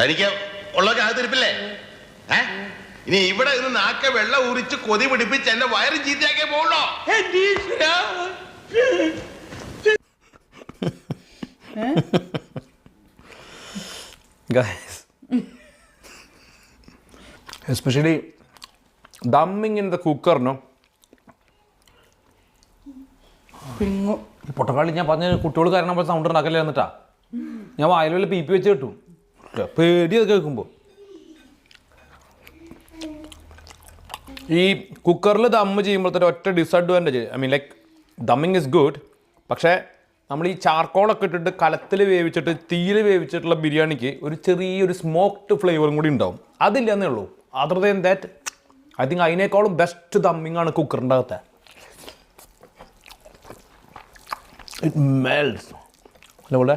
തനിക്ക് ഉള്ളൊക്കെ അകത്തിരിപ്പില്ലേ ഏ? ഇനി ഇവിടെ നിന്ന് നാക്ക വെള്ളം ഉരിച്ച് കൊതി പിടിപ്പിച്ച് എന്നെ വയറ് ചീത്തയാക്കേ പോകുള്ളോ? എസ്പെഷ്യലി ദമ്മിങ് ഇൻ ദ കുക്കറിനോ പൊട്ടക്കാളി ഞാൻ പറഞ്ഞ കുട്ടികൾ കാരണം പോലെ സൗണ്ട് ഉണ്ടാക്കല്ലേ എന്നിട്ടാ? ഞാൻ വല്ല പി പി വെച്ച് കിട്ടും. പേടി അത് കേൾക്കുമ്പോൾ ഈ കുക്കറിൽ ദമ്മ് ചെയ്യുമ്പോഴത്തേ ഒറ്റ disadvantage I mean like dumming is good പക്ഷേ നമ്മൾ ഈ ചാർക്കോളൊക്കെ ഇട്ടിട്ട് കലത്തിൽ വേവിച്ചിട്ട് തീയിൽ വേവിച്ചിട്ടുള്ള ബിരിയാണിക്ക് ഒരു ചെറിയൊരു സ്മോക്ഡ് ഫ്ലേവറും കൂടി ഉണ്ടാവും. അതില്ലെന്നേ ഉള്ളൂ. Other than that I think അതിനേക്കാളും ബെസ്റ്റ് ദമ്മിങ് ആണ് കുക്കറിന്റെ അകത്തെ. ഇറ്റ് മെൽസ് അല്ലേ